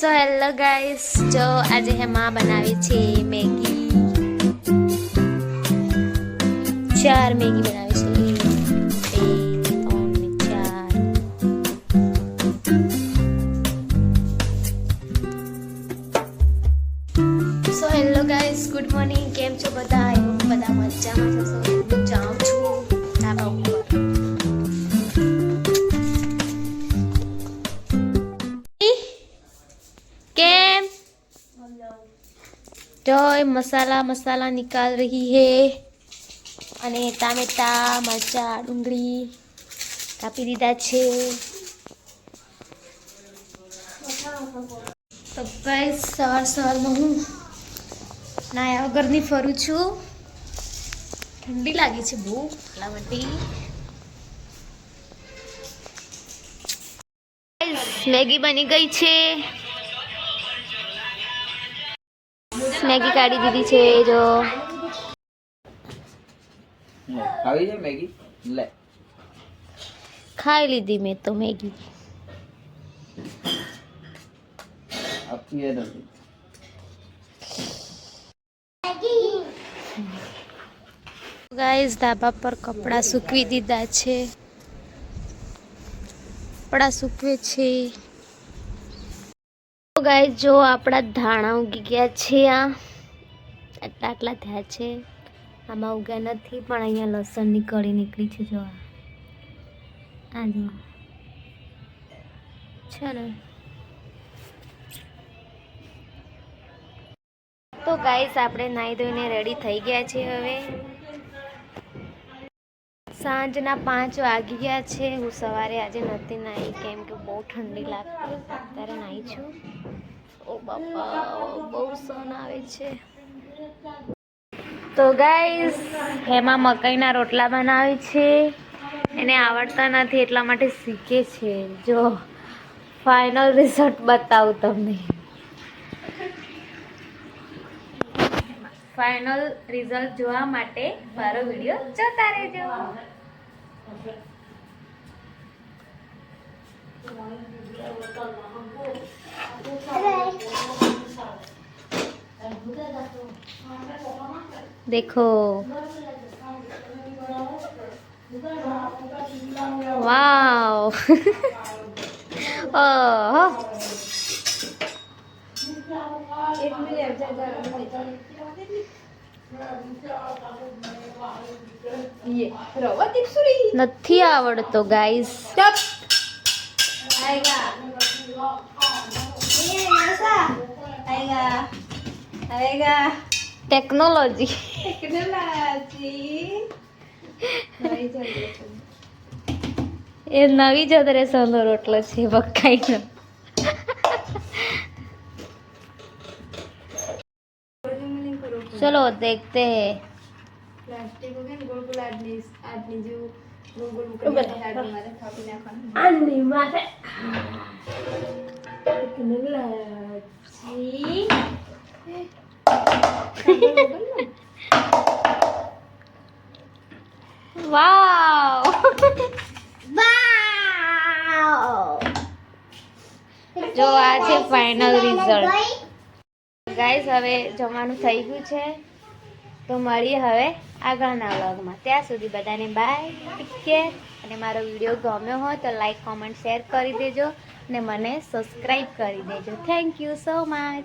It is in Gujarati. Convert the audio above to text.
સો હેલો ગાઈસ જો આજે હેમાં બનાવી છે મેગી. ચાર મેગી બનાવી છે. બે ત્રણ ને ચાર. So hello guys good morning કેમ છો બધા? I hope બધા મજામાં છો. So, હું જાઉં જોય મસાલા મસાલા નિકાલ રહી હે અને ટામેટા મરચા ડુંગળી કાપી દીધા છે તો સવાર સવારમાં હું નાયા વગરની ફરું છું. ઠંડી લાગી છે બહુ, એટલા માટે. મેગી બની ગઈ છે. મેગી કાઢી દીધી છે જો. ખાવી છે મેગી? લે. ખાઈ લીધી મેં તો મેગી. આપીએ નથી. ગાઈઝ ધાબા પર કપડાં સૂકવી દીધા છે. કપડાં સૂકવે છે. ગાઈસ જો આપણા ધાણા ઉગી ગયા છે આ. આટલા આટલા થયા છે. આમાં ઉગ્યા નથી, પણ અહીંયા લસણની કળી નીકળી છે, જો. આ. જો. છે ને. તો ગાઈસ આપણે નાહી ધોઈને રેડી થઈ ગયા છે હવે. સાંજના પાંચ વાગી ગયા છે. હું સવારે આજે નથી નાહી, કેમ કે બહુ ઠંડી લાગતી. અત્યારે નાહી છું. ઓ બાપા, બહુ સન આવે છે. તો ગાઈસ એમાં મકાઈના રોટલા બનાવે છે. એને આવડતા નથી, એટલા માટે શીખે છે. જો ફાઇનલ રિઝલ્ટ બતાવું તમને. ફાઇનલ રિઝલ્ટ જોવા માટે મારો વીડિયો જોતા રહેજો. দেখো ওয়াও ও এক মিনিট નથી આવડતો ગાઈસ ટેકનોલોજી એ નવી જનરેશનનો રોટલો છે મકાઈનો ચલો देखते हैं આની માથે વાવ જો આ છે ફાઇનલ રિઝલ્ટ ગાઈસ, હવે જમવાનું થઈ ગયું છે. તો મળીએ હવે આગળના વ્લોગમાં. ત્યાં સુધી બધાને બાય ટેક કેર અને મારો વીડિયો ગમ્યો હોય તો લાઈક કોમેન્ટ શેર કરી દેજો. અને મને સબસ્ક્રાઈબ કરી દેજો. Thank you so much